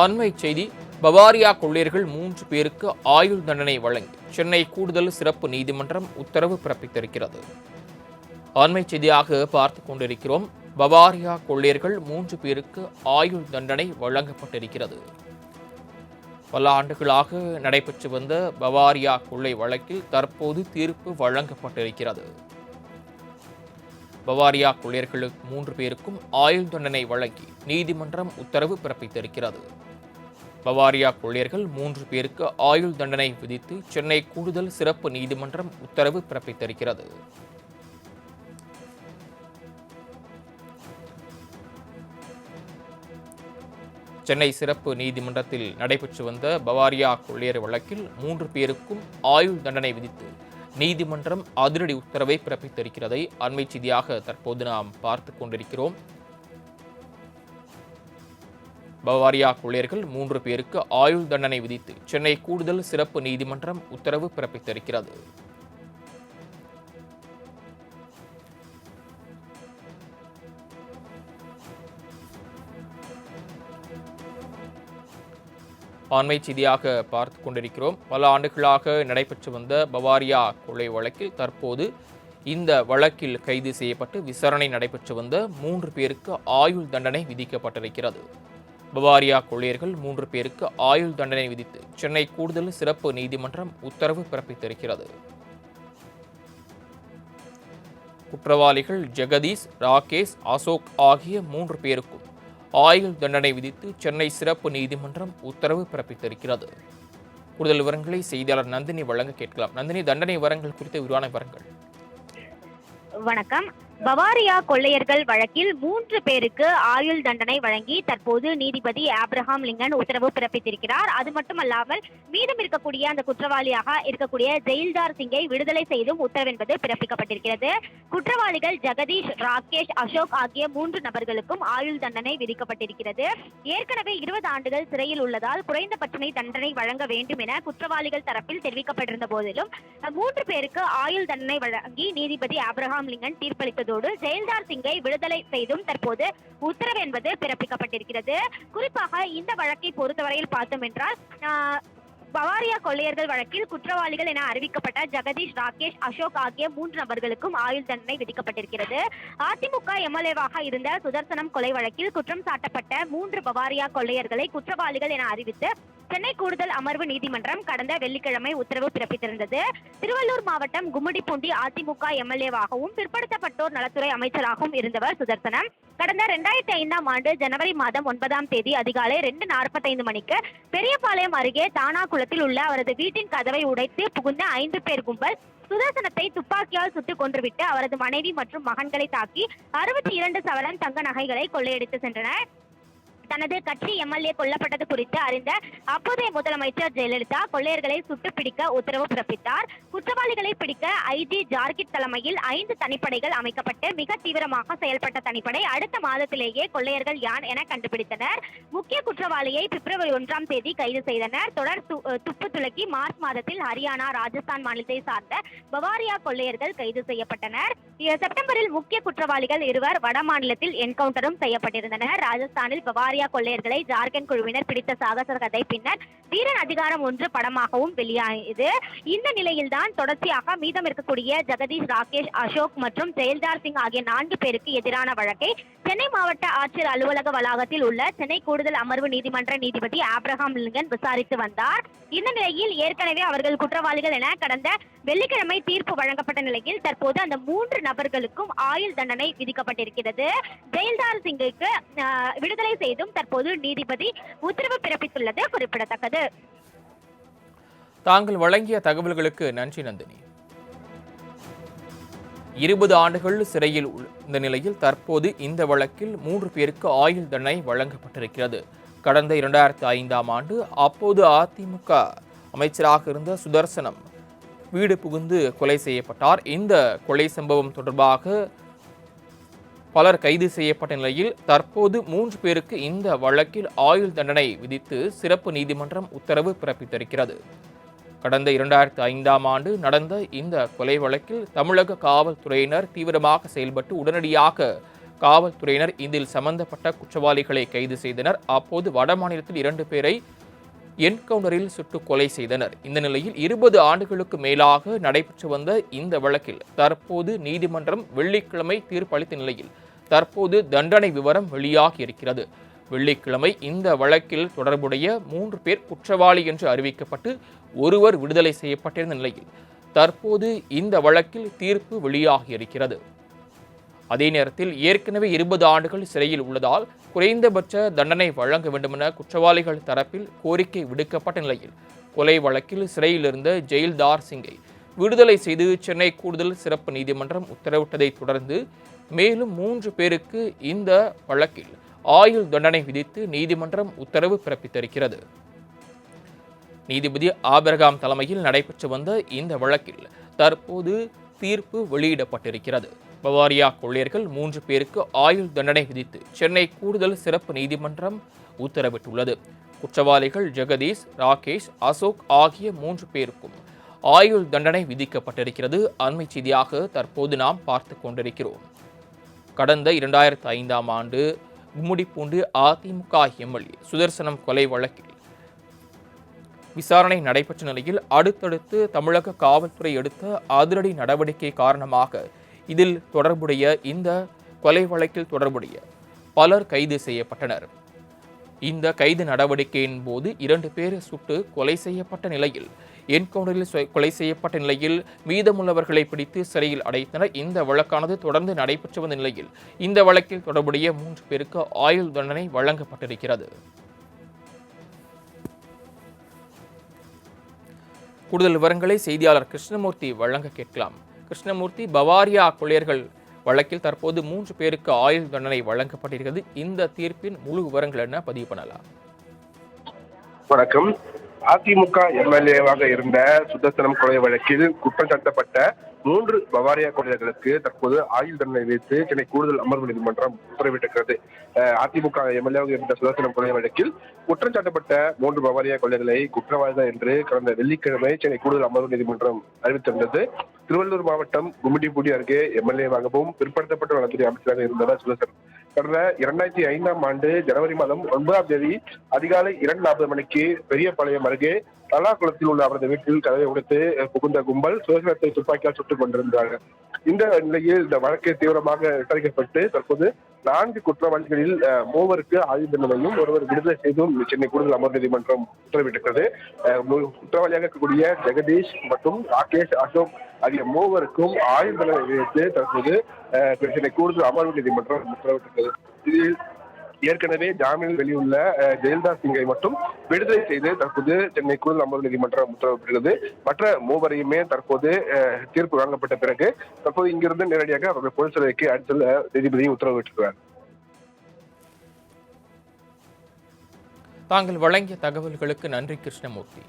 அண்மை செய்தி பவாரியா கொள்ளையர்கள் மூன்று பேருக்கு ஆயுள் தண்டனை வழங்கி சென்னை கூடுதல் சிறப்பு நீதிமன்றம் உத்தரவு பிறப்பித்திருக்கிறது. அண்மை செய்தியாக பார்த்து கொண்டிருக்கிறோம் பவாரியா கொள்ளையர்கள் மூன்று பேருக்கு ஆயுள் தண்டனை வழங்கப்பட்டிருக்கிறது. பல ஆண்டுகளாக நடைபெற்று வந்த பவாரியா கொள்ளை வழக்கில் தற்போது தீர்ப்பு வழங்கப்பட்டிருக்கிறது. பவாரியா கொள்ளையர்களுக்கு மூன்று பேருக்கும் ஆயுள் தண்டனை வழங்கி நீதிமன்றம் உத்தரவு பிறப்பித்திருக்கிறது. பவாரியா கொள்ளையர்கள் மூன்று பேருக்கு ஆயுள் தண்டனை விதித்து சென்னை கூடுதல் சிறப்பு நீதிமன்றம் உத்தரவு பிறப்பித்திருக்கிறது. சென்னை சிறப்பு நீதிமன்றத்தில் நடைபெற்று வந்த பவாரியா கொள்ளையர் வழக்கில் மூன்று பேருக்கும் ஆயுள் தண்டனை விதித்து நீதிமன்றம் அதிரடி உத்தரவை பிறப்பித்திருக்கிறதை அண்மை செய்தியாக தற்போது நாம் பார்த்து கொண்டிருக்கிறோம். பவாரியா கொள்ளையர்கள் மூன்று பேருக்கு ஆயுள் தண்டனை விதித்து சென்னை கூடுதல் சிறப்பு நீதிமன்றம் உத்தரவு பிறப்பித்திருக்கிறது. ஆண்மை செய்தியாக பார்த்து கொண்டிருக்கிறோம். பல ஆண்டுகளாக நடைபெற்று வந்த பவாரியா கொலை வழக்கில் தற்போது இந்த வழக்கில் கைது செய்யப்பட்டு விசாரணை நடைபெற்று வந்த மூன்று பேருக்கு ஆயுள் தண்டனை விதிக்கப்பட்டிருக்கிறது. பவாரியா கொள்ளையர்கள் மூன்று பேருக்கு ஆயுள் தண்டனை விதித்து சென்னை கூடுதல் சிறப்பு நீதிமன்றம் உத்தரவு பிறப்பித்திருக்கிறது. குற்றவாளிகள் ஜெகதீஷ் ராகேஷ் அசோக் ஆகிய மூன்று பேருக்கும் ஆயுள் தண்டனை விதித்து சென்னை சிறப்பு நீதிமன்றம் உத்தரவு பிறப்பித்திருக்கிறது. கூடுதல் விவரங்களை செய்தியாளர் நந்தினி வழங்க கேட்கலாம். நந்தினி தண்டனை விவரங்கள் குறித்த விரிவான விவரங்கள். வணக்கம். பவாரியா கொள்ளையர்கள் வழக்கில் மூன்று பேருக்கு ஆயுள் தண்டனை வழங்கி தற்போது நீதிபதி ஆப்ரஹாம் லிங்கன் உத்தரவு பிறப்பித்திருக்கிறார். அது மட்டுமல்லாமல் மீதம் இருக்கக்கூடிய அந்த குற்றவாளியாக இருக்கக்கூடிய ஜெயில்தார் சிங்கை விடுதலை செய்தும் உத்தரவு என்பது பிறப்பிக்கப்பட்டிருக்கிறது. குற்றவாளிகள் ஜெகதீஷ் ராகேஷ் அசோக் ஆகிய மூன்று நபர்களுக்கும் ஆயுள் தண்டனை விதிக்கப்பட்டிருக்கிறது. ஏற்கனவே இருபது ஆண்டுகள் சிறையில் உள்ளதால் குறைந்தபட்ச தண்டனை வழங்க வேண்டும் என குற்றவாளிகள் தரப்பில் தெரிவிக்கப்பட்டிருந்த போதிலும் மூன்று பேருக்கு ஆயுள் தண்டனை வழங்கி நீதிபதி ஆப்ரஹாம் லிங்கன் தீர்ப்பளித்தது தீர்ப்பளித்ததோடு ஜெயலலிதார் சிங்கை விடுதலை செய்தும் தற்போது உத்தரவு என்பது பிறப்பிக்கப்பட்டிருக்கிறது. குறிப்பாக இந்த வழக்கை பொறுத்தவரையில் பார்த்தோம் என்றால் பவாரியா கொள்ளையர்கள் வழக்கில் குற்றவாளிகள் என அறிவிக்கப்பட்ட ஜெகதீஷ் ராகேஷ் அசோக் ஆகிய மூன்று நபர்களுக்கும் ஆயுள் தண்டனை விதிக்கப்பட்டிருக்கிறது. அதிமுக எம்எல்ஏவாக இருந்த சுதர்சனம் கொலை வழக்கில் குற்றம் சாட்டப்பட்ட மூன்று பவாரியா கொள்ளையர்களை குற்றவாளிகள் என அறிவித்து சென்னை கூடுதல் அமர்வு நீதிமன்றம் கடந்த வெள்ளிக்கிழமை உத்தரவு பிறப்பித்திருந்தது. திருவள்ளூர் மாவட்டம் கும்மிடிப்பூண்டி அதிமுக எம்எல்ஏவாகவும் பிற்படுத்தப்பட்டோர் நலத்துறை அமைச்சராகவும் இருந்தவர் சுதர்சனம். கடந்த இரண்டாயிரத்தி ஐந்தாம் ஆண்டு ஜனவரி மாதம் ஒன்பதாம் தேதி அதிகாலை ரெண்டு நாற்பத்தைந்து மணிக்கு பெரியபாளையம் அருகே தானாகுளத்தில் உள்ள அவரது வீட்டின் கதவை உடைத்து புகுந்த ஐந்து பேர் கும்பல் சுதர்சனத்தை துப்பாக்கியால் சுட்டுக் கொன்றுவிட்டு அவரது மனைவி மற்றும் மகன்களை தாக்கி அறுபத்தி இரண்டு சவரன் தங்க நகைகளை கொள்ளையடித்து சென்றனர். தனது கட்சி எம்எல்ஏ கொல்லப்பட்டது குறித்து அறிந்த அப்போதைய முதலமைச்சர் ஜெயலலிதா கொள்ளையர்களை சுட்டுப்பிடிக்க உத்தரவு பிறப்பித்தார். குற்றவாளிகளை பிடிக்க ஐஜி ஜார்கிட் தலைமையில் ஐந்து தனிப்படைகள் அமைக்கப்பட்டு மிக தீவிரமாக செயல்பட்ட தனிப்படை அடுத்த மாதத்திலேயே கொள்ளையர்கள் யான் என கண்டுபிடித்தனர். முக்கிய குற்றவாளியை பிப்ரவரி ஒன்றாம் தேதி கைது செய்தனர். தொடர் துப்பு துளக்கி மார்ச் மாதத்தில் ஹரியானா ராஜஸ்தான் மாநிலத்தை சார்ந்த பவாரியா கொள்ளையர்கள் கைது செய்யப்பட்டனர். செப்டம்பரில் முக்கிய குற்றவாளிகள் இருவர் வட மாநிலத்தில் என்கவுண்டரும் செய்யப்பட்டிருந்தனர். ராஜஸ்தானில் பவாரியா கொள்ளையர்களை ஜார்க்கண்ட் குழுவினர் பிடித்த சாகச கதை பின்னர் வீரன் அதிகாரம் ஒன்று படமாகவும் வெளியானது இந்த நிலையில்தான் தொடர்ச்சியாக மீதம் இருக்கக்கூடிய ஜெகதீஷ் ராகேஷ் அசோக் மற்றும் ஜெயல்தார் சிங் ஆகிய நான்கு பேருக்கு எதிரான வழக்கை சென்னை மாவட்ட ஆட்சியர் அலுவலக வளாகத்தில் உள்ள சென்னை கூடுதல் அமர்வு நீதிமன்ற நீதிபதி ஆப்ரஹாம் லிங்கன் விசாரித்து வந்தார். இந்த நிலையில் ஏற்கனவே அவர்கள் குற்றவாளிகள் என கடந்த வெள்ளிக்கிழமை தீர்ப்பு வழங்கப்பட்ட நிலையில் தற்போது அந்த மூன்று நபர்களுக்கும் ஆயுள் தண்டனை விதிக்கப்பட்டிருக்கிறது. ஜெயல்தார் சிங்குக்கு விடுதலை செய்து செய்தும் தற்போது நீதிபதி உத்தரவு பிறப்பித்துள்ளது குறிப்பிடத்தக்கது. தாங்கள் வழங்கிய தகவல்களுக்கு நன்றி நந்தினி. இருபது ஆண்டுகள் சிறையில் உள்ள நிலையில் தற்போது இந்த வழக்கில் மூன்று பேருக்கு ஆயுள் தண்டனை வழங்கப்பட்டிருக்கிறது. கடந்த இரண்டாயிரத்தி ஐந்தாம் ஆண்டு அப்போது அதிமுக அமைச்சராக இருந்த சுதர்சனம் வீடு புகுந்து கொலை செய்யப்பட்டார். இந்த கொலை சம்பவம் தொடர்பாக பலர் கைது செய்யப்பட்ட நிலையில் தற்போது மூன்று பேருக்கு இந்த வழக்கில் ஆயுள் தண்டனை விதித்து சிறப்பு நீதிமன்றம் உத்தரவு பிறப்பித்திருக்கிறது. கடந்த இரண்டாயிரத்தி ஐந்தாம் ஆண்டு நடந்த இந்த கொலை வழக்கில் தமிழக காவல்துறையினர் தீவிரமாக செயல்பட்டு உடனடியாக காவல்துறையினர் இதில் சம்பந்தப்பட்ட குற்றவாளிகளை கைது செய்தனர். அப்போது வட மாநிலத்தில் இரண்டு பேரை என்கவுண்டரில் சுட்டு கொலை செய்தனர். இந்த நிலையில் இருபது ஆண்டுகளுக்கு மேலாக நடைபெற்று வந்த இந்த வழக்கில் தற்போது நீதிமன்றம் வெள்ளிக்கிழமை தீர்ப்பளித்த நிலையில் தற்போது தண்டனை விவரம் வெளியாகி இருக்கிறது. வெள்ளிக்கிழமை இந்த வழக்கில் தொடர்புடைய மூன்று பேர் குற்றவாளி என்று அறிவிக்கப்பட்டு ஒருவர் விடுதலை செய்யப்பட்டிருந்த நிலையில் தற்போது இந்த வழக்கில் தீர்ப்பு வெளியாகி இருக்கிறது. அதே நேரத்தில் ஏற்கனவே இருபது ஆண்டுகள் சிறையில் உள்ளதால் குறைந்தபட்ச தண்டனை வழங்க வேண்டுமென குற்றவாளிகள் தரப்பில் கோரிக்கை விடுக்கப்பட்ட நிலையில் கொலை வழக்கில் சிறையில் இருந்த ஜெயில்தார் சிங்கை விடுதலை செய்து சென்னை கூடுதல் சிறப்பு நீதிமன்றம் உத்தரவிட்டதைத் தொடர்ந்து மேலும் மூன்று பேருக்கு இந்த வழக்கில் ஆயுள் தண்டனை விதித்து நீதிமன்றம் உத்தரவு பிறப்பித்திருக்கிறது. நீதிபதி ஆபிரகாம் தலைமையில் நடைபெற்று வந்த இந்த வழக்கில் தற்போது தீர்ப்பு வெளியிடப்பட்டிருக்கிறது. பவாரியா கொள்ளையர்கள் மூன்று பேருக்கு ஆயுள் தண்டனை விதித்து சென்னை கூடுதல் சிறப்பு நீதிமன்றம் உத்தரவிட்டுள்ளது. குற்றவாளிகள் ஜெகதீஷ் ராகேஷ் அசோக் ஆகிய மூன்று பேருக்கும் ஆயுள் தண்டனை விதிக்கப்பட்டிருக்கிறது. அண்மை செய்தியாக தற்போது நாம் பார்த்து கொண்டிருக்கிறோம். கடந்த இரண்டாயிரத்து ஐந்தாம் ஆண்டு கும்முடிப்பூண்டு அதிமுக எம்எல்ஏ சுதர்சனம் கொலை வழக்கில் விசாரணை நடைபெற்ற நிலையில் அடுத்தடுத்து தமிழக காவல்துறை எடுத்த அதிரடி நடவடிக்கை காரணமாக இதில் தொடர்புடைய இந்த கொலை வழக்கில் தொடர்புடைய பலர் கைது செய்யப்பட்டனர். இந்த கைது நடவடிக்கையின் போது இரண்டு பேர் சுட்டு கொலை செய்யப்பட்ட நிலையில் என்கவுண்டரில் கொலை செய்யப்பட்ட நிலையில் மீதமுள்ளவர்களை பிடித்து சிறையில் அடைத்தனர். இந்த வழக்கானது தொடர்ந்து நடைபெற்று வந்த நிலையில் இந்த வழக்கில் தொடர்புடைய மூன்று பேருக்கு ஆயுள் தண்டனை வழங்கப்பட்டிருக்கிறது. கூடுதல் விவரங்களை செய்தியாளர் கிருஷ்ணமூர்த்தி வழங்க கேட்கலாம். கிருஷ்ணமூர்த்தி பவாரியா கொள்ளையர்கள் வழக்கில் தற்போது மூன்று பேருக்கு ஆயுள் தண்டனை வழங்கப்பட்டிருக்கிறது. இந்த தீர்ப்பின் முழு விவரங்கள் என்ன? பதிவு பண்ணலாம். வணக்கம். அதிமுக எம்எல்ஏவாக இருந்த சுதர்சனம் கொலை வழக்கில் குற்றம் சாட்டப்பட்ட மூன்று பவாரியா கொள்ளையர்களுக்கு தற்போது ஆயுள் தண்டனை விதித்து சென்னை கூடுதல் அமர்வு நீதிமன்றம் உத்தரவிட்டிருக்கிறது. அஹ் அதிமுக எம்எல்ஏவாக இருந்த சுதர்சனம் கொலை வழக்கில் குற்றம் சாட்டப்பட்ட மூன்று பவாரியா கொள்ளைகளை குற்றவாளிகள் என்று கடந்த வெள்ளிக்கிழமை சென்னை கூடுதல் அமர்வு நீதிமன்றம் அறிவித்திருந்தது. திருவள்ளூர் மாவட்டம் கும்மிடிப்பூடி அருகே எம்எல்ஏவாகவும் பிற்படுத்தப்பட்ட நலத்துறை அமைச்சராக இருந்தவர் சுதர்சன். கடந்த இரண்டாயிரத்தி ஐந்தாம் ஆண்டு ஜனவரி மாதம் ஒன்பதாம் தேதி அதிகாலை இரண்டு நாற்பது மணிக்கு பெரியபாளையம் அருகே தலாக்குளத்தில் உள்ள அவரது வீட்டில் கதவை உடைத்து புகுந்த கும்பல் சுதந்திரத்தை துப்பாக்கியால் சுட்டுக் கொண்டிருந்தார்கள். இந்த நிலையில் இந்த வழக்கு தீவிரமாக விசாரிக்கப்பட்டு தற்போது நான்கு குற்றவாளிகளில் மூவருக்கு ஆயுள் தண்டனையும் ஒருவர் விடுதலை செய்தும் சென்னை கூடுதல் அமர்வு நீதிமன்றம் உத்தரவிட்டிருக்கிறது. குற்றவாளியாக இருக்கக்கூடிய ஜெகதீஷ் மற்றும் ராகேஷ் அசோக் ஆகிய மூவருக்கும் ஆயுள் தண்டனை விதித்து தற்போது சென்னை கூடுதல் அமர்வு நீதிமன்றம் உத்தரவிட்டிருக்கிறது. இதில் ஏற்கனவே ஜாமீனில் வெளியுள்ள ஜெயலலிதா சிங்கை மட்டும் விடுதலை செய்து தற்போது சென்னை கூடுதல் அமர்வு நீதிமன்றம் உத்தரவிட்டுள்ளது. மற்ற மூவரையுமே தற்போது தீர்ப்பு வழங்கப்பட்ட பிறகு தற்போது இங்கிருந்து நேரடியாக அவர்கள் பொது அடுத்த அடித்தல் நீதிபதி உத்தரவிட்டிருக்கிறார். தாங்கள் வழங்கிய தகவல்களுக்கு நன்றி கிருஷ்ணமூர்த்தி.